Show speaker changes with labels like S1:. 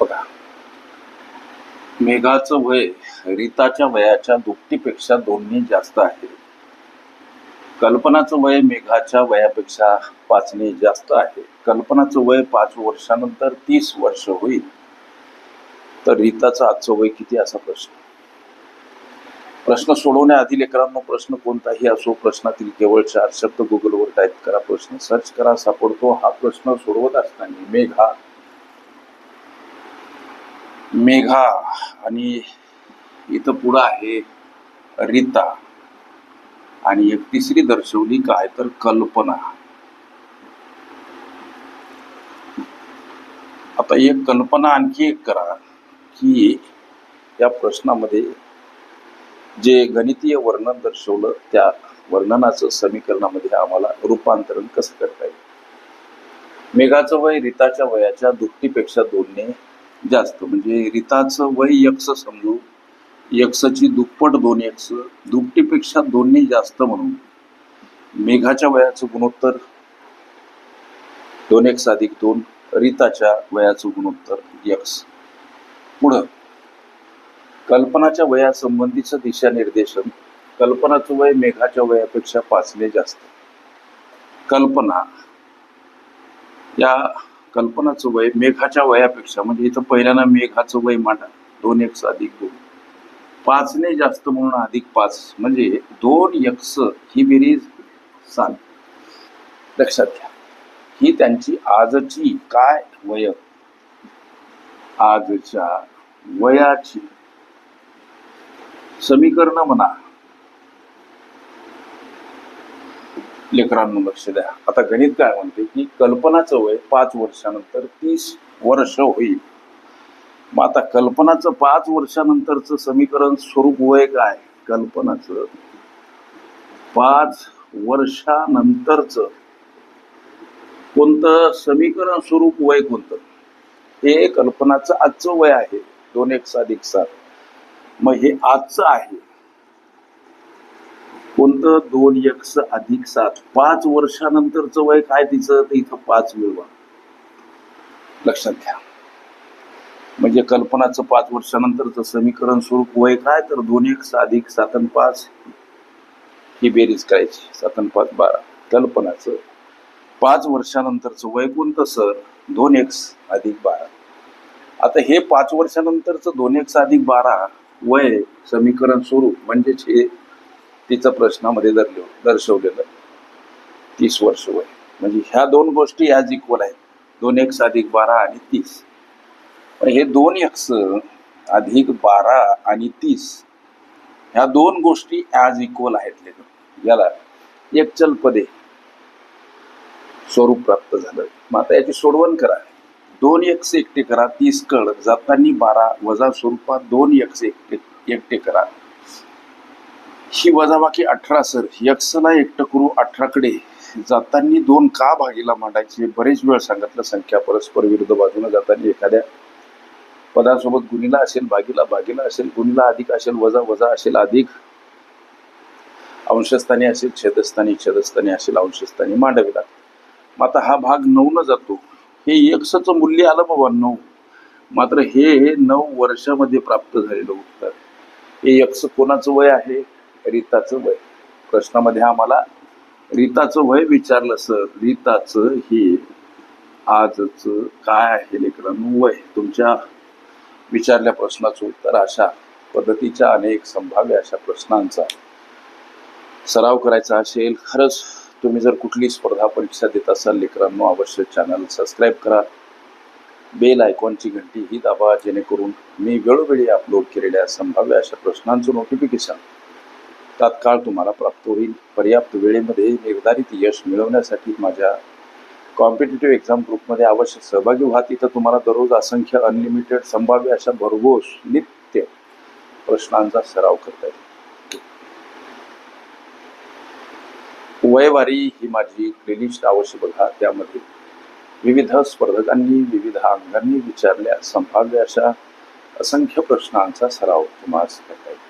S1: बघा. मेघाचं वय रीताच्या वयाच्या दुपटीपेक्षा दोन्ही जास्त आहे. कल्पनाचं वय मेघाच्या वयापेक्षा पाचने जास्त आहे. कल्पनाचं वय पाच वर्षानंतर तीस वर्ष होईल. तर रीताचं आजचं वय किती असा प्रश्न. प्रश्न सोडवण्याआधी लेकरांनो प्रश्न कोणताही असो प्रश्नातील केवळ चार शब्द गुगलवर टाईप करा प्रश्न सर्च करा सापडतो. हा प्रश्न सोडवत असताना मेघा मेघा आणि इथं पुढं आहे रीता. आणि एक तिसरी दर्शवली काय तर कल्पना. आता एक कल्पना आणखी एक करा की या प्रश्नामध्ये जे गणितीय वर्णन दर्शवलं त्या वर्णनाचं समीकरणामध्ये आम्हाला रूपांतरण कसं करता येईल? मेघाचं वय रीताच्या वयाच्या दुपटीपेक्षा दोनने जास्त. म्हणजे रिताचं वय यक्ष समजू यक्षची दुप्पट दोन यक्ष दुपटीपेक्षा दोन्ही जास्त म्हणून. मेघाच्या वयाचं गुणोत्तर दोन एक्स अधिक दोन रिताच्या वयाचं गुणोत्तर यक्ष. पुढं. कल्पनाच्या वयासंबंधीचं दिशानिर्देशन कल्पनाचं वय मेघाच्या वयापेक्षा पाचने जास्त. कल्पना. या कल्पनाचं वय मेघाच्या वयापेक्षा म्हणजे इथं पहिल्यांदा मेघाचं वय मांडा. दोन एक्स अधिक दोन. पाचने जास्त म्हणून अधिक पाच. म्हणजे दोन यक्स ही बेरीज सांग लक्षात घ्या. ही त्यांची आजची काय वय? आजच्या वयाची. समीकरण म्हणा. लेकरांनो लक्ष द्या. आता गणित काय म्हणते की कल्पनाचं वय पाच वर्षानंतर तीस वर्ष होईल. मग आता कल्पनाचं पाच वर्षानंतरचं समीकरण स्वरूप वय काय? कल्पनाचं पाच वर्षानंतरचं. कोणतं? समीकरण स्वरूप वय कोणतं? हे कल्पनाचं आजचं वय आहे. दोन एक अधिक सात. मग हे आजचं आहे. कोणतं दोन यक्ष अधिक सात? पाच वर्षानंतरचं वय काय तिचं? तर इथं पाच मिळवा. लक्षात घ्या. म्हणजे कल्पनाचं पाच वर्षानंतरचं समीकरण स्वरूप वय काय? तर दोन एक अधिक सात आणि पाच. ही बेरीज करायची. सात आणि पाच बारा. कल्पनाचं पाच वर्षानंतरचं वय कोणतं सर? दोन एक्स अधिक बारा. आता हे पाच वर्षानंतरचं दोन एक्स अधिक बारा वय समीकरण स्वरूप म्हणजेच हे तिचं प्रश्नामध्ये दर्शव दर्शवलेलं तीस वर्ष वय. म्हणजे ह्या दोन गोष्टी ॲज इक्वल आहेत. दोन एक्स अधिक बारा आणि तीस. पण हे दोन एक्स अधिक बारा आणि तीस ह्या दोन गोष्टी ॲज इक्वल आहेत लेखक याला एक चलपदे स्वरूप प्राप्त झालं. मग आता याची सोडवण करा. दोन एक्स एकटे करा तीस कळ. जातानी बारा वजा स्वरूपात दोन एक्स एकटे एकटे करा. ही वजाबाकी अठरा सर. यक्षला एकटं करू अठराकडे जाताना दोन का भागीला मांडायचे बरेच वेळ सांगितलं. संख्या परस्पर विरुद्ध बाजूने जाताना एखाद्या पदासोबत गुणीला असेल भागीला भागीला असेल गुणीला अधिक असेल वजा वजा असेल अधिक अंशस्थानी असेल छेदस्थानी छेदस्थानी असेल अंशस्थानी मांडावी लागते. मग आता हा भाग नऊ न जातो. हे यक्षचं मूल्य आलं बाबा नऊ. मात्र हे नऊ वर्षामध्ये प्राप्त झालेलं उत्तर. हे यक्ष कोणाचं वय आहे? रीताचं वय. प्रश्नामध्ये आम्हाला रीताचं वय विचारलं सर रीताचं हे आजचं काय आहे लेकरांनो वय? तुमच्या विचारल्या प्रश्नाचं उत्तर अशा पद्धतीच्या अनेक संभाव्य अशा प्रश्नांचा सराव करायचा असेल. खरंच तुम्ही जर कुठली स्पर्धा परीक्षा देत असाल लेकरांनो अवश्य चॅनल सबस्क्राईब करा. बेल आयकॉनची घंटी ही दाबा जेणेकरून मी वेळोवेळी अपलोड केलेल्या संभाव्य अशा प्रश्नांचं नोटिफिकेशन तात्काळ तुम्हाला प्राप्त होईल. पर्याप्त वेळेमध्ये निर्धारित यश मिळवण्यासाठी माझ्या कॉम्पिटेटिव्ह एक्झाम ग्रुपमध्ये अवश्य सहभागी व्हा. तिथं तुम्हाला दररोज असंख्य अनलिमिटेड संभाव्य अशा भरघोस नित्य प्रश्नांचा सराव करता येईल. वयवारी ही माझी प्लेलिस्ट अवश्य बघा. त्यामध्ये विविध स्पर्धकांनी विविध अंगांनी विचारल्या संभाव्य अशा असंख्य प्रश्नांचा सराव तुम्हाला करता येईल.